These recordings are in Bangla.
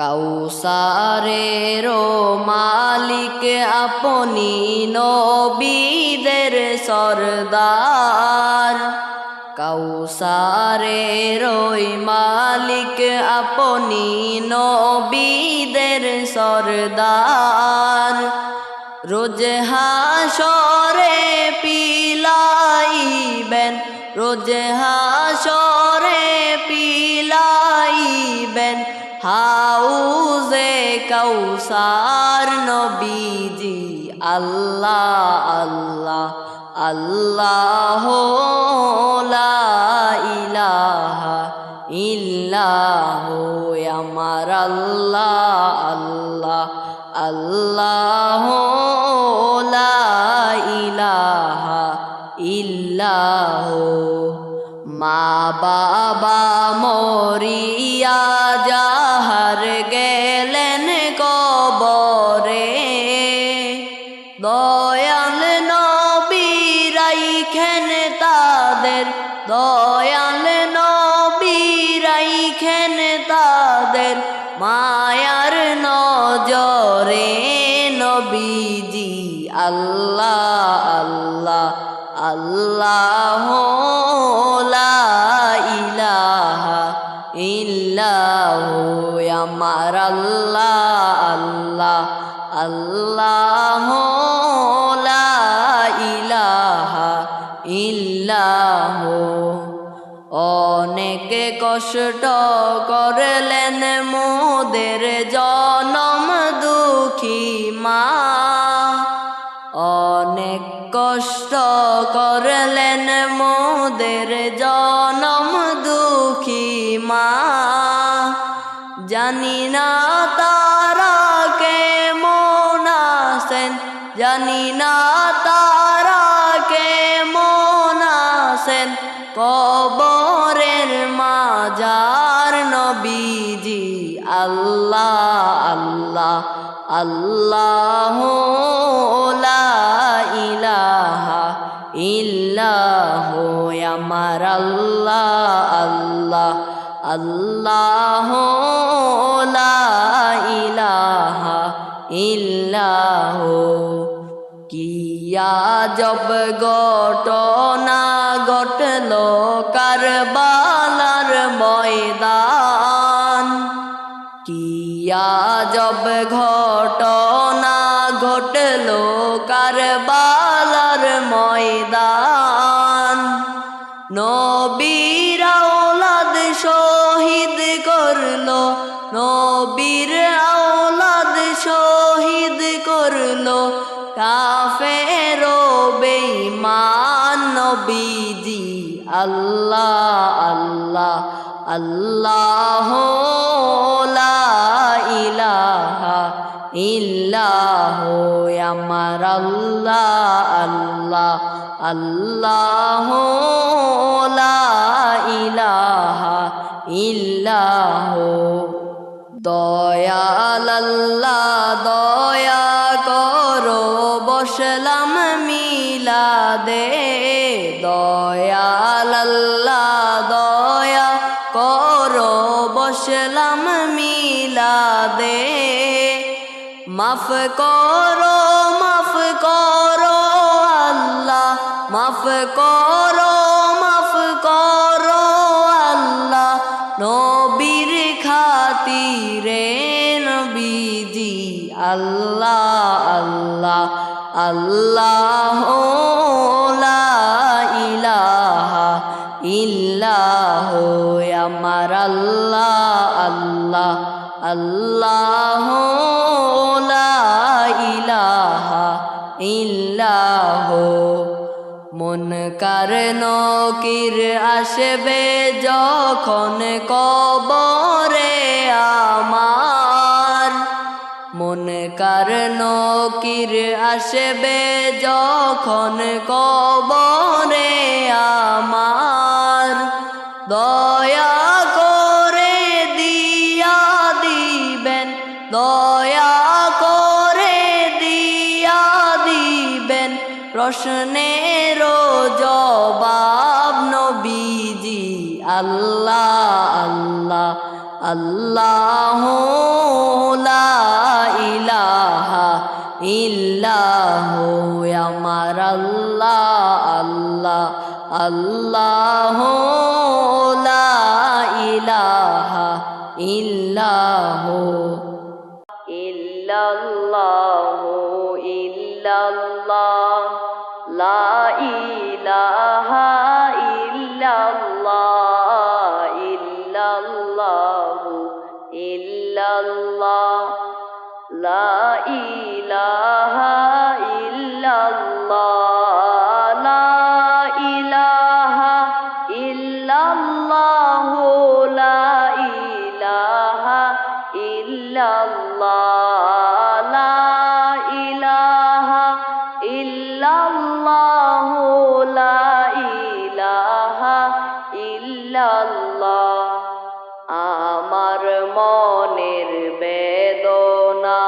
কাউসারের মালিক আপনি নবীদের সরদার। কাউসারের মালিক আপনি নবীদের সরদার। রোজ হাসরে পিলাইবেন, রোজ হাসরে পিলাইবেন হাউজে কৌসার নবীজি, আল্লাহ আল্লাহ আল্লাহ ইলাহা ইল্লাহ, আমার আল্লাহ আল্লাহ আল্লাহ ইলাহা ইল্লাহ। মা বাবা মরিয়া আমার আল্লাহ আল্লাহ আল্লাহ ইলাহা ইল্লাহু। অনেক কষ্ট করলেন মোদের জনম দুঃখী মা। অনেক কষ্ট করলেন মোদের জনম জানি না তারা কে আছেন। জানি না তারা কে আছেন। কবরের মাজার নবীজি আল্লাহ আল্লাহ আল্লাহ ইলাহা ইল্লাহ, আমার আল্লাহ আল্লাহ। আল্লাহ ইলাহা ইল্লাহ। কিয়া জব ঘটনা ঘটল কারবালার ময়দান। কিয়া জব ঘটনা ঘটল কারবালার ময়দান। নবীর আওলাদ শহীদ করল কাফের বেঈমান নবীজি। আল্লাহ আল্লাহ আল্লাহ আমার আল্লাহ আল্লাহ আল্লাহ ইলাহা ইল্লাহ। দয়াল আল্লাহ, দয়া করো, বসলাম মিলাদে। দয়াল আল্লাহ, দয়া করো, বসলাম মিলাদে। মাফ করো মাফ করো আল্লাহ, মাফ করো খাতিরে নবীজি, আল্লাহ আল্লাহ আল্লাহ ইলাহা ইল্লাহ, আমার আল্লাহ আল্লাহ আল্লাহ ইলাহা ইল্লাহ। মন কার নকির আসবে যখন কবরে কার নকির আসবে যখন কবরে আমার। দয়া করে দিয়া দিবেন, দয়া করে দিয়া দিবেন। প্রশ্নের জবাব নবীজি আল্লাহ আল্লাহ ইলাহা আমার আল্লাহ আল্লাহ আল্লাহ ইলাহা ইল্লাহ। আমার মনের বেদনা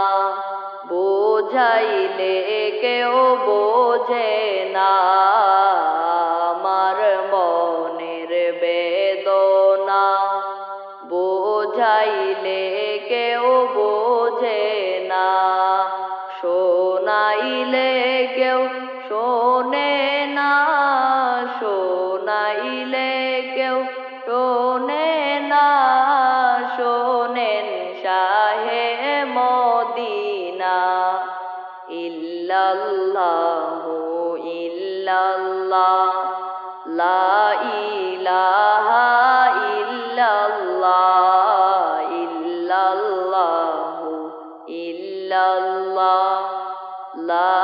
বোঝাইলে কেউ বোঝে love.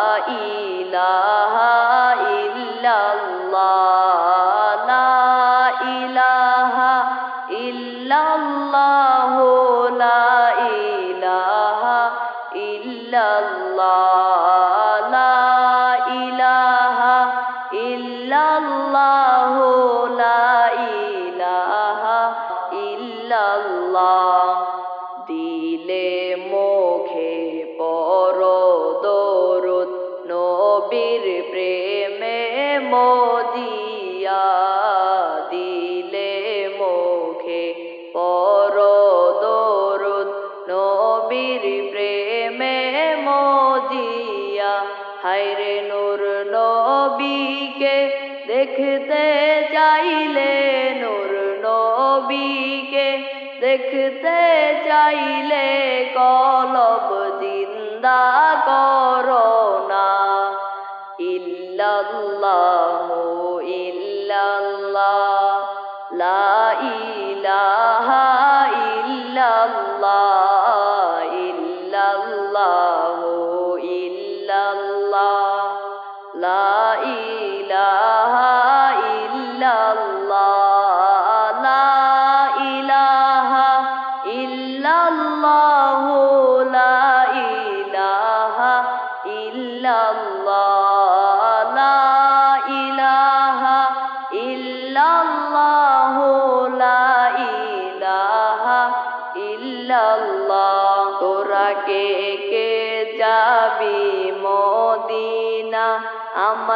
করো দরুদ নবীর প্রেমে মজিয়া। হাইরে নূর নবীকে দেখতে চাইলে নূর নবীকে দেখতে চাইলে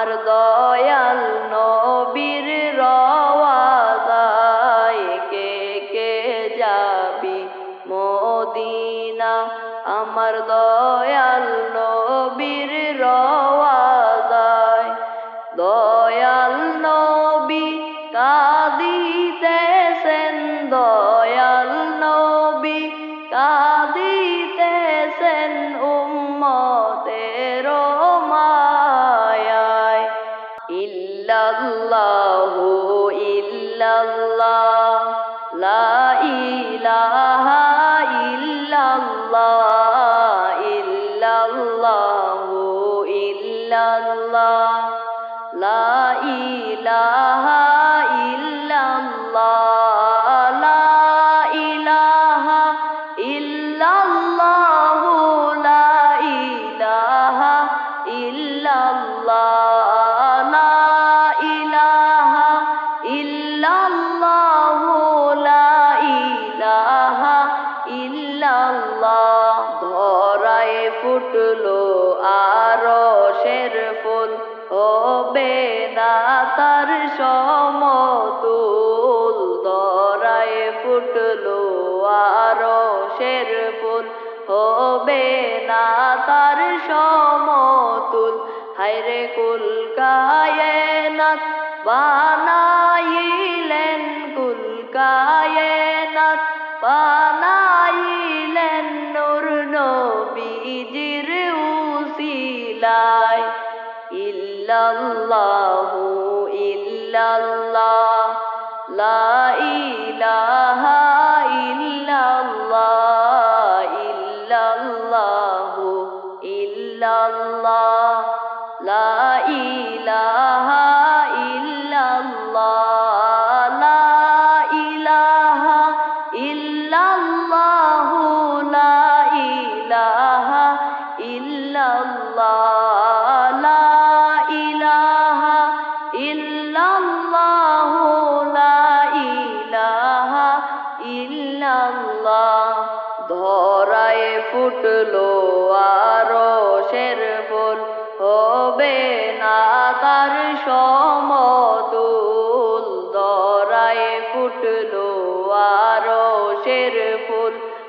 আমার দয়াল নবীর রওয়াজায় কে কে যাবি মদিনা? আমার দয়াল নবীর রওয়াজায় দয়াল নবী কাঁদিতেছেন, দয়াল নবী কা ফুটলো আর শের ফুল। ও না তার সমতুল দরায় ফুটলো আর শের ফুল। ও না তার সমতুল হাইরে কুল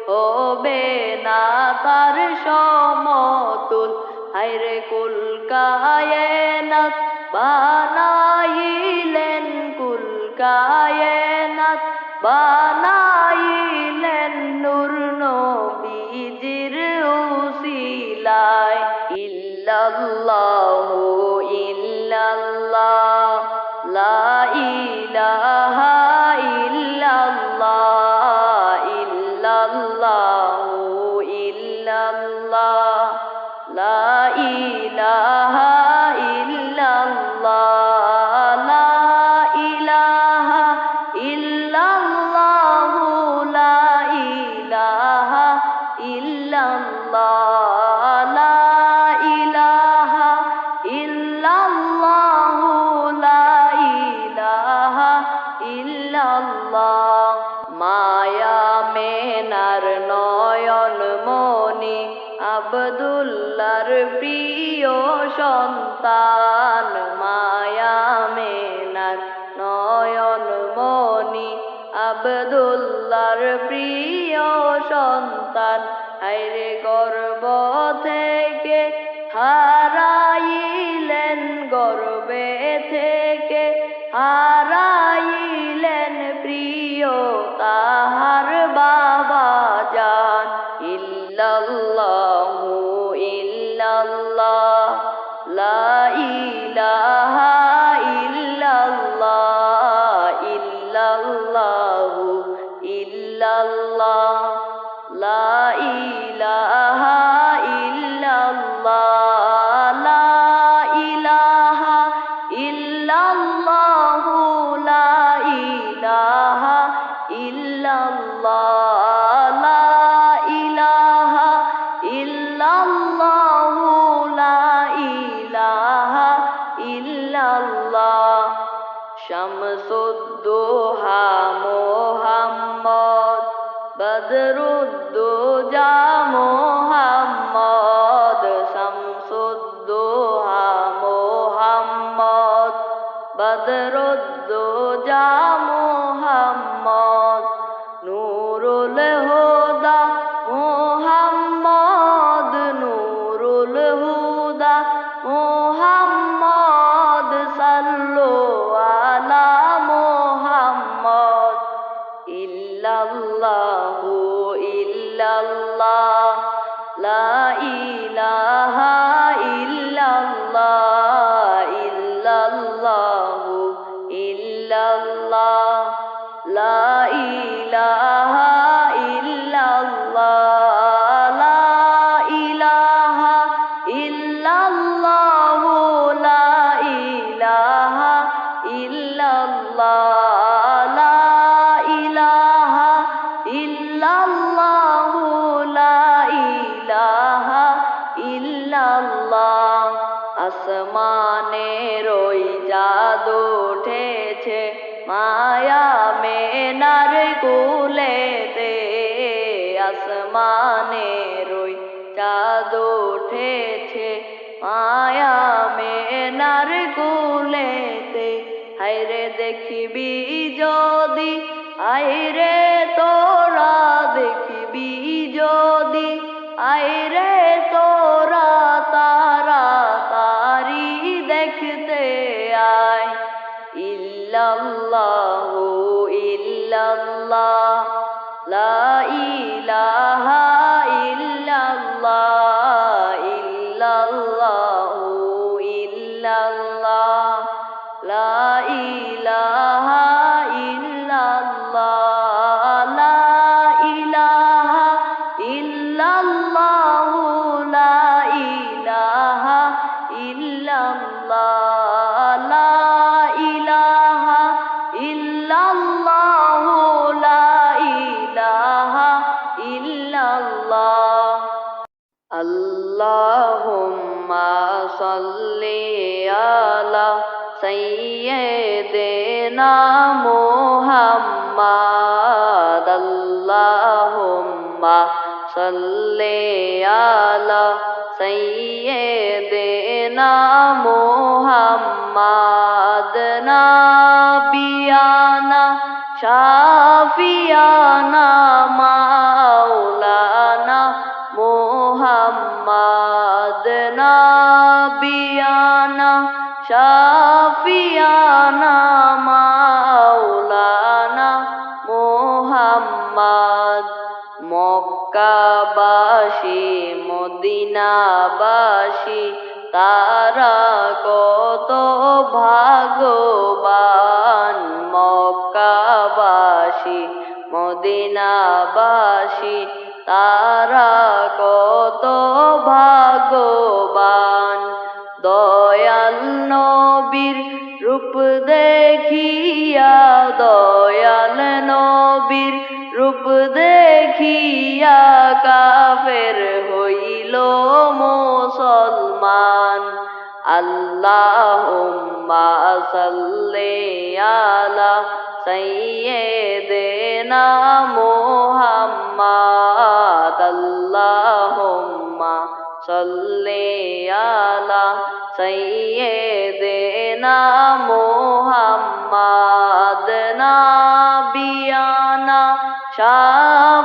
হবে না তার সমতুল। হাইরে কুল কায়নাত বানাইলেন কুল কায়নাত বা قدر اللهم صل على سيدنا محمد اللهم صل على سيدنا محمد نبينا شافينا مولانا শাফিয়ানা মাওলানা মদিনাবাসী তারা কত ভাগবান মক্কাবাসী মদিনাবাসী তারা দেখিয়া কাফের হইল মুসলমান। আল্লাহুম্মা সাল্লি আলা সাইয়্যিদিনা মুহাম্মাদ। আল্লাহুম্মা সাল্লি আলা সাইয়্যিদিনা মুহাম্মাদ।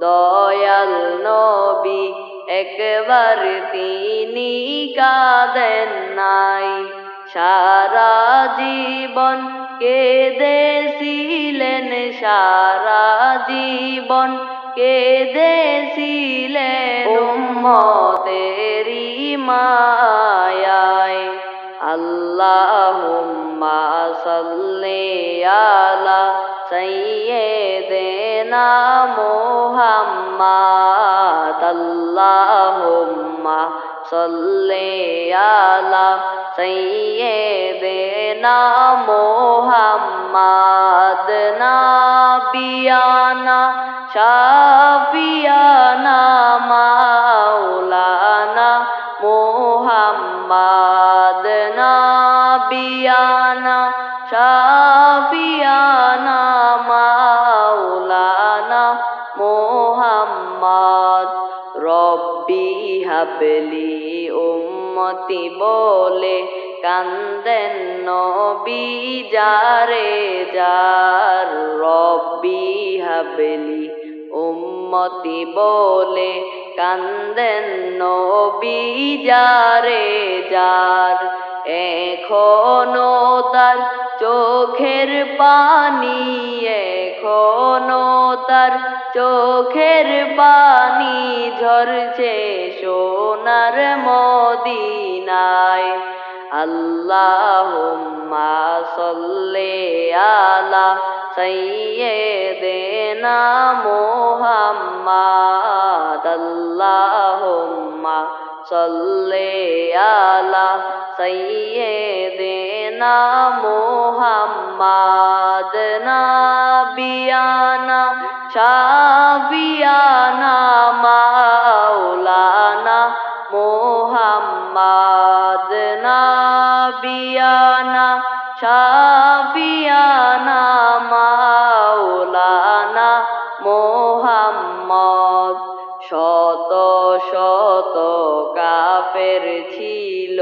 দয়াল নবী একবার তিনি কাঁদেন নাই। সারা জীবন কেঁদেছিলেন সারা জীবন কেঁদেছিলেন। উম্মতেরি মায়ায় আল্লাহুম্মা সাল্লি আলা সাইয়্যিদিনা মুহাম্মাদ। আল্লাহুম্মা সাল্লি আলা সাইয়্যিদিনা মুহাম্মাদ। নাবিয়ানা শাফিয়ানা হাবলি উম্মতি বলে কান্দেন নবী, যারে যার রব্বি হাবলি। উম্মতি বলে কান্দেন নবী, যারে যার এখনও তার চোখের পানি, এখনও তার চোখের পানি ঝরছে সোনার মদিনায়। আল্লাহুম্মা সাল্লি আলা সাইয়্যিদিনা মুহাম্মাদ। আল্লাহুম্মা সাল্লি আলা সাইয়্যিদিনা মুহাম্মাদ নাবিয়ানা শাফিয়ানা মাওলানা মুহাম্মাদ নাবিয়ানা শাফিয়ানা মাওলানা মুহাম্মদ শত শত কাফের ছিল,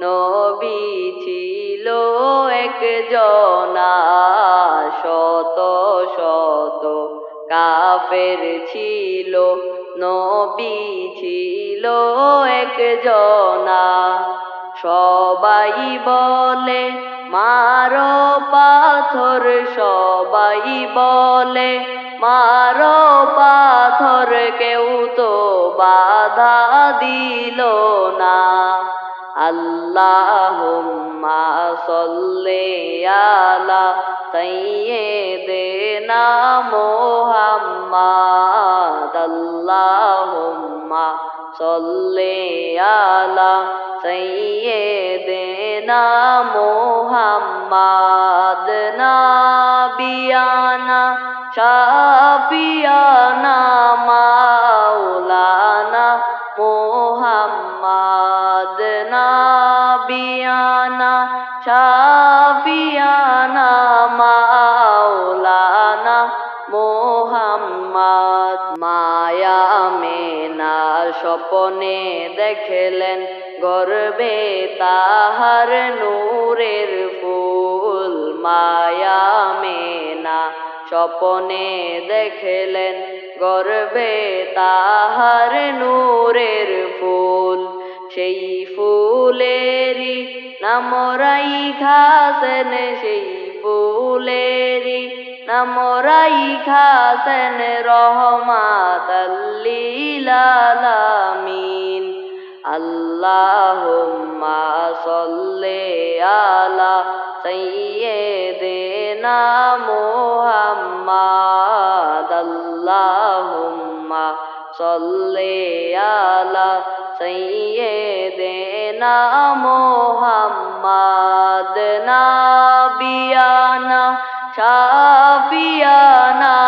নবী ছিল একজনা শত শত কাফের ছিল, নবী ছিল একজনা। সবাই বলে, মারো পাথর সল্লি আলা সাইয়্যিদিনা মুহাম্মাদ আল্লাহুম্মা সল্লি আলা সাইয়্যিদিনা মুহাম্মাদ নাবিয়ানা শাফিয়ানা মাওলানা স্বপনে দেখলেন গর্বে তাহার নূরের ফুল। সেই ফুলেরি নামরাই খাসেন সেই ফুলেরি নামরাই খাসেন রহমাত লিলালামিন আল্লাহুম্মা সল্লি আলা সাইয়্যিদিনা মুহাম্মাদ। আল্লাহুম্মা সল্লি আলা সাইয়্যিদিনা মুহাম্মাদ। নাবিয়ানা শাফিয়ানা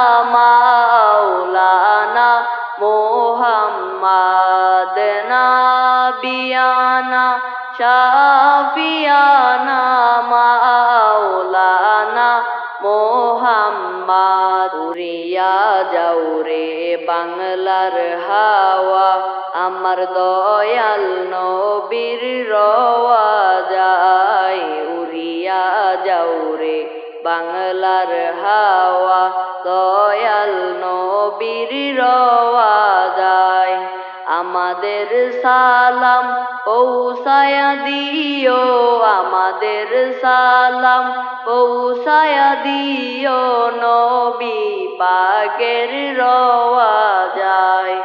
শাফিয়ানা, মাওলানা মোহাম্মদ। উড়িয়া যাও রে বাংলার হাওয়া, আমার দয়াল নবীর রওয়া যায়। উড়িয়া যাও রে বাংলার হাওয়া পৌঁছায়া দিও আমাদের সালাম। পৌঁছায়া দিও নবী পাকের রওয়া যায়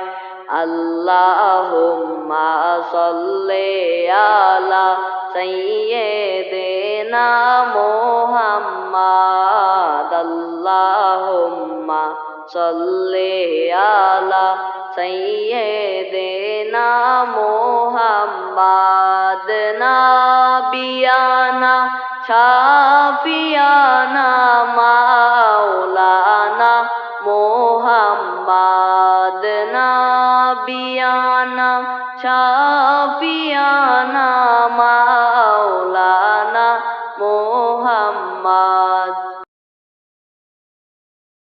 আল্লাহুম্মা সাল্লি আলা সাইয়্যিদিনা মুহাম্মাদ। আল্লাহুম্মা সাল্লি আলা সাইয়্যিদিনা মুহাম্মাদ নাবিয়ানা শাফিয়ানা মাওলানা মুহাম্মাদ নাবিয়ানা শাফিয়ানা মা